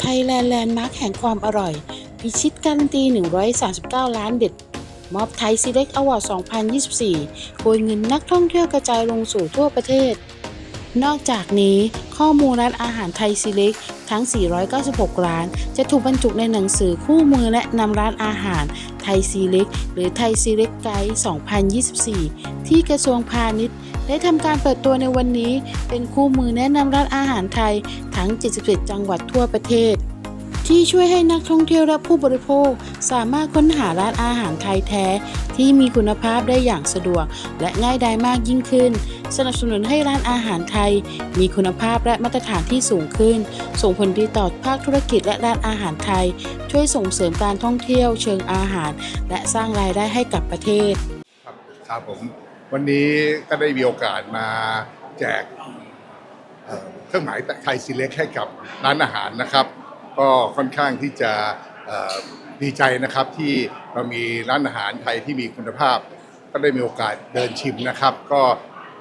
ไทยแลนด์แลนด์มาร์คแห่งความอร่อย พิชิตการันตี 139 ล้านเด็ด มอบไทยซีเล็กอวอร์ด 2024 โกยเงินนักท่องเที่ยวกระจายลงสู่ทั่วประเทศ นอกจากนี้ข้อมูลร้านอาหารไทยซีเล็กทั้ง 496 ร้าน จะถูกบรรจุในหนังสือคู่มือและนำร้านอาหารไทยซีเล็กหรือไทยซีเล็กไกด์ 2024 ที่กระทรวงพาณิชย์ได้ทำการเปิดตัวในวันนี้ เป็นคู่มือแนะนำร้านอาหารไทยทั้ ง 77 จังหวัดทั่วประเทศ ที่ช่วยให้นักท่องเที่ยวและผู้บริโภค สามารถค้นหาร้านอาหารไทยแท้ ที่มีคุณภาพได้อย่างสะดวก และง่ายดายมากยิ่งขึ้น สนับสนุนให้ร้านอาหารไทย มีคุณภาพและมาตรฐานที่สูงขึ้น ส่งผลดีต่อภาคธุรกิจและร้านอาหารไทย ช่วยส่งเสริมการท่องเที่ยวเชิงอาหาร และสร้างรายได้ให้กับประเทศ ครับครับผมวันนี้ก็ได้มีโอกาสมาแจก เครื่องหมายไทยซีเล็กให้กับร้านอาหารนะครับ ก็ค่อนข้างที่จะดีใจนะครับที่เรามีร้านอาหารไทยที่มีคุณภาพ ก็ได้มีโอกาสเดินชิมนะครับ ก็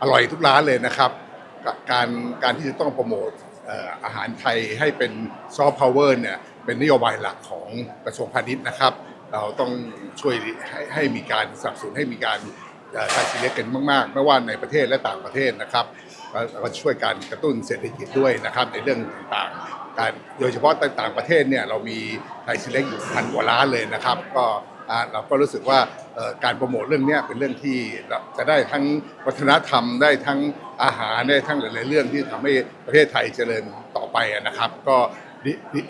อร่อยทุกร้านเลยนะครับ การการที่จะต้องโปรโมทอาหารไทยให้เป็นซอฟต์พาวเวอร์เนี่ยเป็นนโยบายหลักของกระทรวงพาณิชย์นะครับ เราต้องช่วยให้ให้มีการสนับสนุนให้มีการเอ่อไทยซีเล็กกันมาก ๆ ไม่ว่าในประเทศและต่างประเทศนะครับ ก็ช่วยการกระตุ้นเศรษฐกิจด้วยนะครับในเรื่องต่างๆการโดยเฉพาะต่างประเทศเนี่ยเรามีไทยซีเล็กอยู่พันกว่าล้านเลยนะครับก็เราก็รู้สึกว่าการโปรโมทเรื่องนี้เป็นเรื่องที่จะได้ทั้งวัฒนธรรมได้ทั้งอาหารได้ทั้งหลายๆเรื่องที่ทำให้ประเทศไทยเจริญต่อไปนะครับ ก็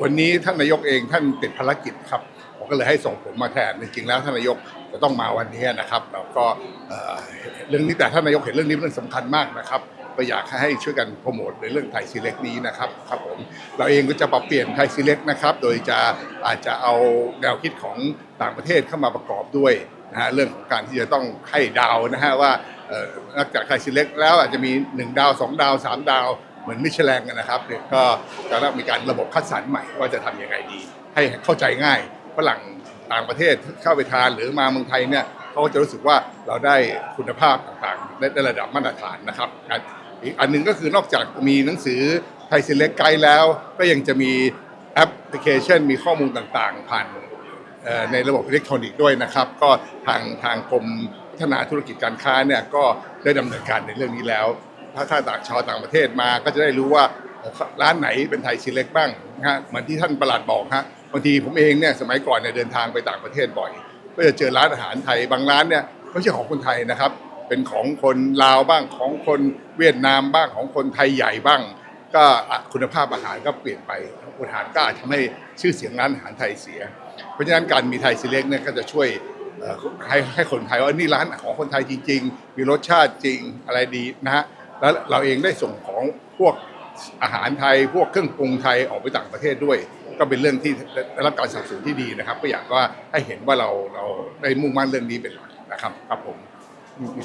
วันนี้ท่านนายกเองท่านติดภารกิจครับผมก็เลยให้ส่งผมมาแทนจริงๆแล้วท่านนายกจะต้องมาวันนี้นะครับ เราก็เรื่องนี้แต่ท่านนายกเห็นเรื่องนี้เป็นเรื่องสำคัญมากนะครับ ก็อยากให้ช่วยกันโปรโมทในเรื่องไทยซีเล็กนี้นะครับครับผมเราเองก็จะปรับเปลี่ยนไทยซีเล็กนะครับ โดยจะอาจจะเอาแนวคิดของต่างประเทศเข้ามาประกอบด้วยนะฮะเรื่องของการที่จะต้องให้ดาวนะฮะว่าเอ่อนอกจากไทยซีเล็กแล้วอาจจะมี 1 ดาว 2 ดาว 3 ดาว เหมือนมิชแลงนะครับเนี่ยก็จะต้องมีการระบบคัดสรรใหม่ว่าจะทำยังไงดี ให้เข้าใจง่ายฝรั่งต่างประเทศเข้าไปทานหรือมาเมืองไทยเนี่ยเขาก็จะรู้สึกว่าเราได้คุณภาพต่างๆได้ระดับมาตรฐานนะครับการ อีกอันหนึงก็คือนอกจากมีหนังสือไทยเซเล็กไกด์แล้ว ก็ยังจะมีแอปพลิเคชัน มีข้อมูลต่างๆ ผ่านในระบบอิเล็กทรอนิกส์ด้วยนะครับ ก็ทางทางกรมพัฒนาธุรกิจการค้าเนี่ยก็ได้ดำเนินการในเรื่องนี้แล้ว ถ้าถ้าต่างชาวต่างประเทศมาก็จะได้รู้ว่าร้านไหนเป็นไทยซีเล็กบ้างนะฮะเหมือนที่ท่านประหลัดบอกฮะบางทีผมเองเนี่ยสมัยก่อนเนี่ยเดินทางไปต่างประเทศบ่อย ก็จะเจอร้านอาหารไทยบางร้านเนี่ยไม่ใช่ของคนไทยนะครับ เป็นของคนลาวบ้างของคนเวียดนามบ้างของคนไทยใหญ่บ้าง ก็คุณภาพอาหารก็เปลี่ยนไปอาหารก็อาจทำให้ชื่อเสียงร้านอาหารไทยเสีย เพราะฉะนั้นการมีไทยซีเล็กเนี่ยก็จะช่วยให้ให้คนไทยว่านี่ร้านของคนไทยจริง ๆ มีรสชาติจริงอะไรดีนะฮะแล้วเราเองได้ส่งของพวกอาหารไทยพวกเครื่องปรุงไทยออกไปต่างประเทศด้วย ก็เป็นเรื่องที่ได้รับการสนับสนุนที่ดีนะครับ ก็อยากว่าให้เห็นว่าเราเราได้มุ่งมั่นเรื่องนี้เป็นหลักนะครับครับผม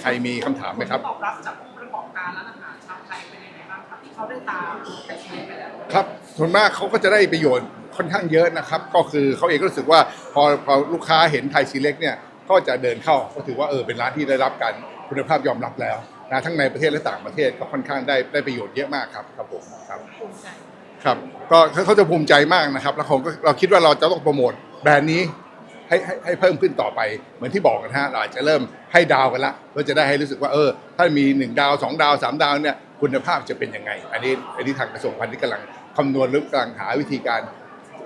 ใครมีคำถามไหมครับ ตอบรับจากผู้ประกอบการร้านอาหารชาวไทยเป็นยังไงบ้างครับที่เขาได้ตามไทยซีเล็กไปแล้ว ครับส่วนมากเขาก็จะได้ประโยชน์ค่อนข้างเยอะนะครับ ก็คือเขาเองก็รู้สึกว่าพอพอลูกค้าเห็นไทยซีเล็กเนี่ยก็จะเดินเข้าก็ถือว่าเออเป็นร้านที่ได้รับการคุณภาพยอมรับแล้วนะทั้งในประเทศและต่างประเทศก็ค่อนข้างได้ได้ประโยชน์เยอะมากครับครับผมครับภูมิใจ ครับก็เขาเขาจะภูมิใจมากนะครับ แล้วผมก็เราคิดว่าเราจะต้องโปรโมทแบรนด์นี้ ให้ให้ให้เพิ่มขึ้นต่อไป เหมือนที่บอกนะฮะเราอาจจะเริ่มให้ดาวกันละเพื่อจะได้ให้รู้สึกว่าเออ ถ้ามี 1 ดาว 2 ดาว 3 ดาวเนี่ยคุณภาพจะเป็นยังไง อันนี้อันนี้ทางกระทรวงพาณิชย์กำลังคำนวณหรือกำลังหาวิธีการ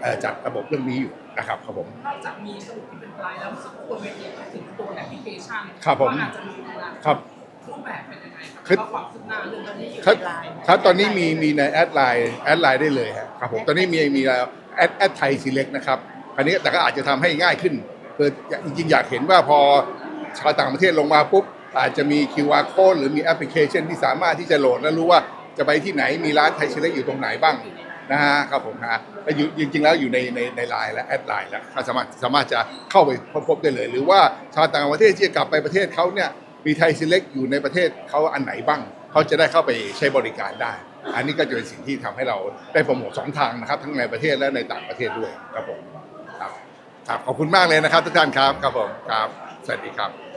เอ่อจัดระบบเรื่องนี้อยู่นะครับครับผมนอกจากมีสมุดที่เป็นลายแล้วสักตัวเวทีถึงตัวแอปพลิเคชันครับผมว่าอาจจะมีในร้านครับรูปแบบเป็นยังไงครับคือแล้วก็ความคืบหน้าเรื่องตอนนี้อยู่ครับในไลน์ครับตอนนี้มีมีในแอดไลน์แอดไลน์ได้เลยฮะครับผมตอนนี้มีมีแล้วแอดแอดไทยซีเล็กนะครับ อันนี้แต่ก็อาจจะทำให้ง่ายขึ้นคือจริงๆอยากเห็นว่าพอชาวต่างประเทศลงมาปุ๊บอาจจะมี QR code หรือมีแอปพลิเคชันที่สามารถที่จะโหลดแล้วรู้ว่าจะไปที่ไหนมีร้านไทยซีเล็กอยู่ตรงไหนบ้างนะฮะครับผมฮะแล้วอยู่จริง ๆ แล้วอยู่ในในในไลน์และแอดไลน์แล้วถ้าสามารถสามารถจะเข้าไปพบได้เลย หรือว่าชาวต่างประเทศที่จะกลับไปประเทศเขาเนี่ยมีไทยซีเล็กอยู่ในประเทศเขาอันไหนบ้างเขาจะได้เข้าไปใช้บริการได้ อันนี้ก็จะเป็นสิ่งที่ทำให้เราได้โปรโมทสองทางนะครับ ทั้งในประเทศและในต่างประเทศด้วยครับผม ครับขอบคุณมากเลยนะครับทุกท่านครับครับผมครับสวัสดีครับ